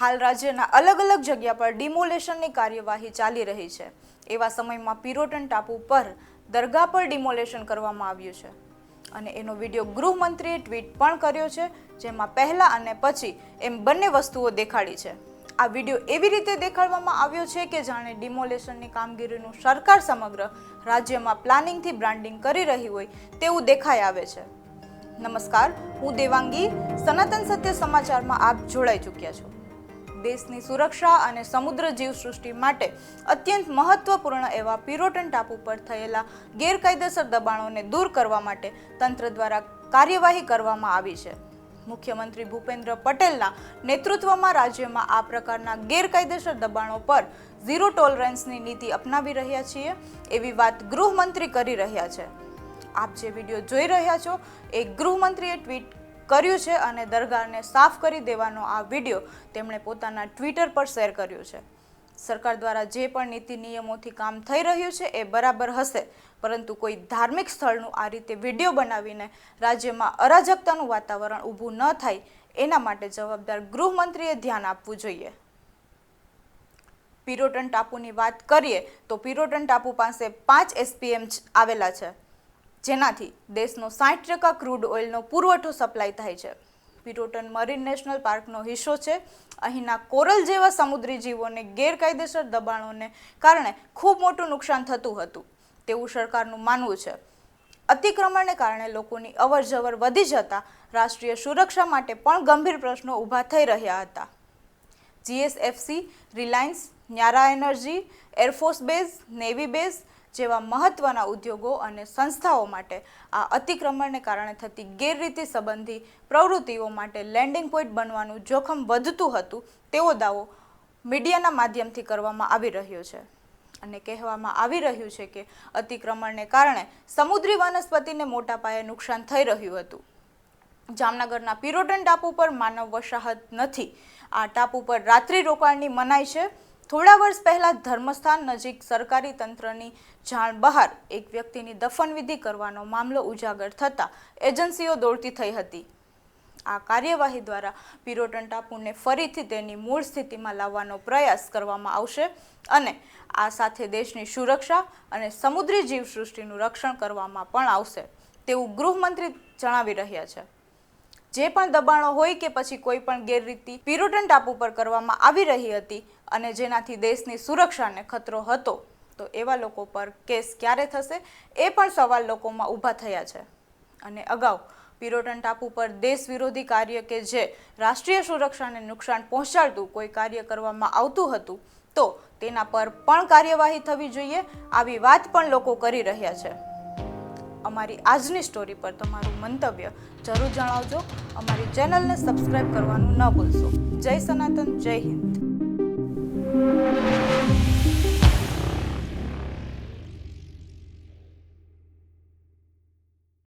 હાલ રાજ્યના અલગ અલગ જગ્યા પર ડિમોલેશનની કાર્યવાહી ચાલી રહી છે. એવા સમયમાં પિરોટન ટાપુ પર દરગાહ પર ડિમોલેશન કરવામાં આવ્યું છે. અને એનો વીડિયો ગૃહમંત્રીએ ટ્વીટ પણ કર્યો છે, જેમાં પહેલા અને પછી એમ બંને વસ્તુઓ દેખાડી છે. આ વીડિયો એવી રીતે દેખાડવામાં આવ્યો છે કે જાણે ડિમોલેશનની કામગીરીનું સરકાર સમગ્ર રાજ્યમાં પ્લાનિંગથી બ્રાન્ડિંગ કરી રહી હોય તેવું દેખાઈ આવે છે. નમસ્કાર, હું દેવાંગી, સનાતન સત્ય સમાચારમાં આપ જોડાઈ ચૂક્યા છો. દેશની સુરક્ષા અને સમુદ્ર જીવસૃષ્ટિ માટે અત્યંત મહત્વપૂર્ણ એવા પિરોટન ટાપુ પર થયેલા ગેરકાયદેસર દબાણોને દૂર કરવા માટે તંત્ર દ્વારા કાર્યવાહી કરવામાં આવી છે. મુખ્યમંત્રી ભૂપેન્દ્ર પટેલના નેતૃત્વમાં રાજ્યમાં આ પ્રકારના ગેરકાયદેસર દબાણો પર ઝીરો ટોલરન્સની નીતિ અપનાવી રહ્યા છીએ એવી વાત ગૃહમંત્રી કરી રહ્યા છે. આપ જે વીડિયો જોઈ રહ્યા છો, એ ગૃહમંત્રીએ ટ્વીટ કર્યું છે અને દરગાહને સાફ કરી દેવાનો આ વીડિયો તેમણે પોતાના ટ્વિટર પર શેર કર્યો છે. સરકાર દ્વારા જે પણ નીતિ નિયમોથી કામ થઈ રહ્યું છે એ બરાબર હશે, પરંતુ કોઈ ધાર્મિક સ્થળનું આ રીતે વીડિયો બનાવીને રાજ્યમાં અરાજકતાનું વાતાવરણ ઊભું ન થાય, એના માટે જવાબદાર ગૃહમંત્રીએ ધ્યાન આપવું જોઈએ. પિરોટન ટાપુની વાત કરીએ તો પિરોટન ટાપુ પાસે પાંચ એસપીએમ આવેલા છે. જેનાથી દેશનો સાઠ ટકા ક્રૂડ ઓઇલનો પુરવઠો સપ્લાય થાય છે. પિરોટન મરીન નેશનલ પાર્કનો હિસ્સો છે. અહીંના કોરલ જેવા સમુદ્રી જીવોને ગેરકાયદેસર દબાણોને કારણે ખૂબ મોટું નુકસાન થતું હતું. તેવું સરકારનું માનવું છે. અતિક્રમણને કારણે લોકોની અવર જવર વધી જતા રાષ્ટ્રીય સુરક્ષા માટે પણ ગંભીર પ્રશ્નો ઊભા થઈ રહ્યા હતા. GSFC, Reliance, Nayara energy, air force base, navy base જેવા મહત્વના ઉદ્યોગો અને સંસ્થાઓ માટે આ અતિક્રમણને કારણે થતી ગેરરીતિ સંબંધી પ્રવૃત્તિઓ માટે લેન્ડિંગ પોઈન્ટ બનવાનું જોખમ વધતું હતું, તેવો દાવો મીડિયાના માધ્યમથી કરવામાં આવી રહ્યો છે. અને કહેવામાં આવી રહ્યું છે કે અતિક્રમણને કારણે સમુદ્રી વનસ્પતિને મોટા પાયે નુકસાન થઈ રહ્યું હતું. જામનગરના પિરોટન ટાપુ પર માનવ વસાહત નથી. આ ટાપુ પર રાત્રિ રોકાણની મનાઈ છે. થોડા વર્ષ પહેલા ધર્મસ્થાન નજીક સરકારી તંત્રની જાણ બહાર એક વ્યક્તિની દફનવિધિ કરવાનો મામલો ઉજાગર થતા એજન્સીઓ દોડતી થઈ હતી. આ કાર્યવાહી દ્વારા પિરોટન ટાપુને ફરીથી તેની મૂળ સ્થિતિમાં લાવવાનો પ્રયાસ કરવામાં આવશે અને આ સાથે દેશની સુરક્ષા અને સમુદ્રી જીવસૃષ્ટિનું રક્ષણ કરવામાં પણ આવશે, તેવું ગૃહમંત્રી જણાવી રહ્યા છે. જે પણ દબાણો હોય કે પછી કોઈ પણ ગેરરીતિ પિરોટન ટાપુ પર કરવામાં આવી રહી હતી અને જેનાથી દેશની સુરક્ષાને ખતરો હતો. તો એવા લોકો પર કેસ ક્યારે થશે એ પણ સવાલ લોકોમાં ઊભા થયા છે. અને અગાઉ પિરોટન ટાપુ પર દેશ વિરોધી કાર્ય કે જે રાષ્ટ્રીય સુરક્ષાને નુકસાન પહોંચાડતું કોઈ કાર્ય કરવામાં આવતું હતું, તો તેના પર પણ કાર્યવાહી થવી જોઈએ, આવી વાત પણ લોકો કરી રહ્યા છે. અમારી આજની સ્ટોરી પર તમારું મંતવ્ય જરૂર જણાવજો. અમારી ચેનલને સબસ્ક્રાઈબ કરવાનું ન ભૂલશો. જય સનાતન, જય હિન્દ.